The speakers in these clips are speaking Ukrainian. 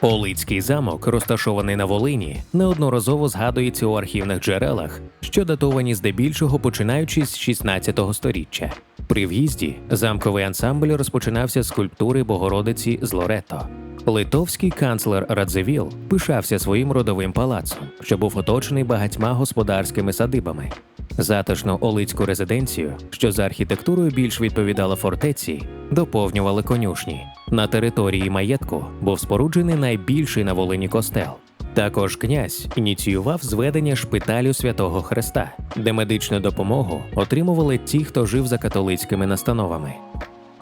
Олицький замок, розташований на Волині, неодноразово згадується у архівних джерелах, що датовані здебільшого починаючи з 16 століття. При в'їзді замковий ансамбль розпочинався з скульптури Богородиці з Лорето. Литовський канцлер Радзивіл пишався своїм родовим палацом, що був оточений багатьма господарськими садибами. Затишну Олицьку резиденцію, що за архітектурою більш відповідала фортеці, доповнювали конюшні. На території маєтку був споруджений найбільший на Волині костел. Також князь ініціював зведення шпиталю святого Христа, де медичну допомогу отримували ті, хто жив за католицькими настановами.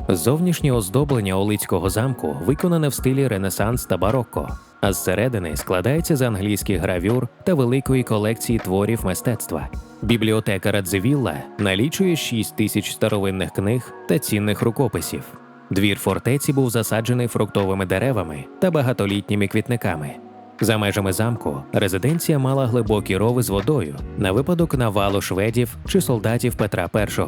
Зовнішнє оздоблення Олицького замку виконане в стилі Ренесанс та барокко, а зсередини складається з англійських гравюр та великої колекції творів мистецтва. Бібліотека Радзивілла налічує 6 тисяч старовинних книг та цінних рукописів. Двір фортеці був засаджений фруктовими деревами та багатолітніми квітниками. За межами замку резиденція мала глибокі рови з водою на випадок навалу шведів чи солдатів Петра І.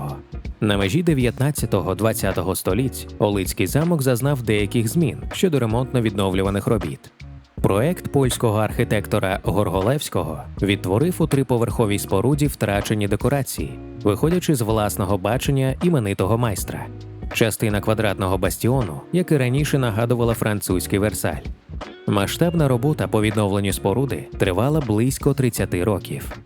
На межі 19-20 століть Олицький замок зазнав деяких змін щодо ремонтно-відновлюваних робіт. Проект польського архітектора Горголевського відтворив у триповерховій споруді втрачені декорації, виходячи з власного бачення іменитого майстра. Частина квадратного бастіону, як і раніше нагадувала французький Версаль. Масштабна робота по відновленню споруди тривала близько 30 років.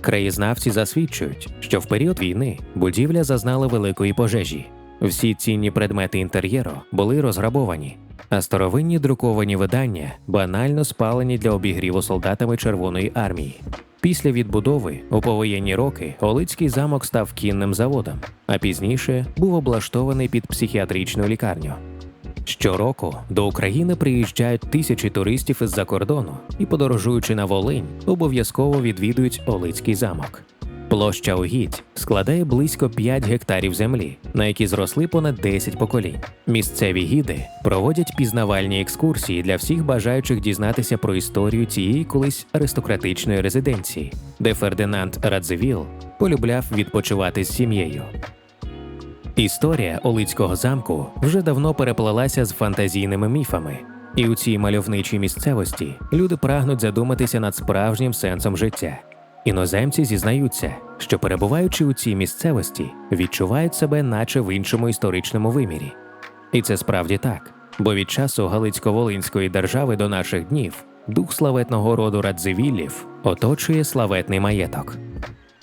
Краєзнавці засвідчують, що в період війни будівля зазнала великої пожежі. Всі цінні предмети інтер'єру були розграбовані, а старовинні друковані видання банально спалені для обігріву солдатами Червоної армії. Після відбудови у повоєнні роки Олицький замок став кінним заводом, а пізніше був облаштований під психіатричну лікарню. Щороку до України приїжджають тисячі туристів із-за кордону і, подорожуючи на Волинь, обов'язково відвідують Олицький замок. Площа угідь складає близько 5 гектарів землі, на які зросли понад 10 поколінь. Місцеві гіди проводять пізнавальні екскурсії для всіх бажаючих дізнатися про історію цієї колись аристократичної резиденції, де Фердинанд Радзивіл полюбляв відпочивати з сім'єю. Історія Олицького замку вже давно переплелася з фантазійними міфами, і у цій мальовничій місцевості люди прагнуть задуматися над справжнім сенсом життя. Іноземці зізнаються, що перебуваючи у цій місцевості, відчувають себе наче в іншому історичному вимірі. І це справді так, бо від часу Галицько-Волинської держави до наших днів дух славетного роду Радзивіллів оточує славетний маєток.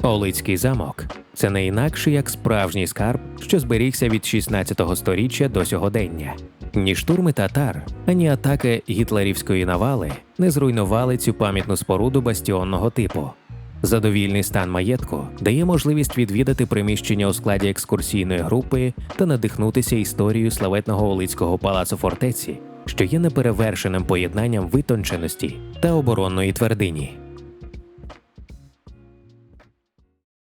Олицький замок це не інакше як справжній скарб, що зберігся від 16 століття до сьогодення. Ні штурми татар, ані атаки гітлерівської навали не зруйнували цю пам'ятну споруду бастіонного типу. Задовільний стан маєтку дає можливість відвідати приміщення у складі екскурсійної групи та надихнутися історією славетного Олицького палацу фортеці, що є неперевершеним поєднанням витонченості та оборонної твердині.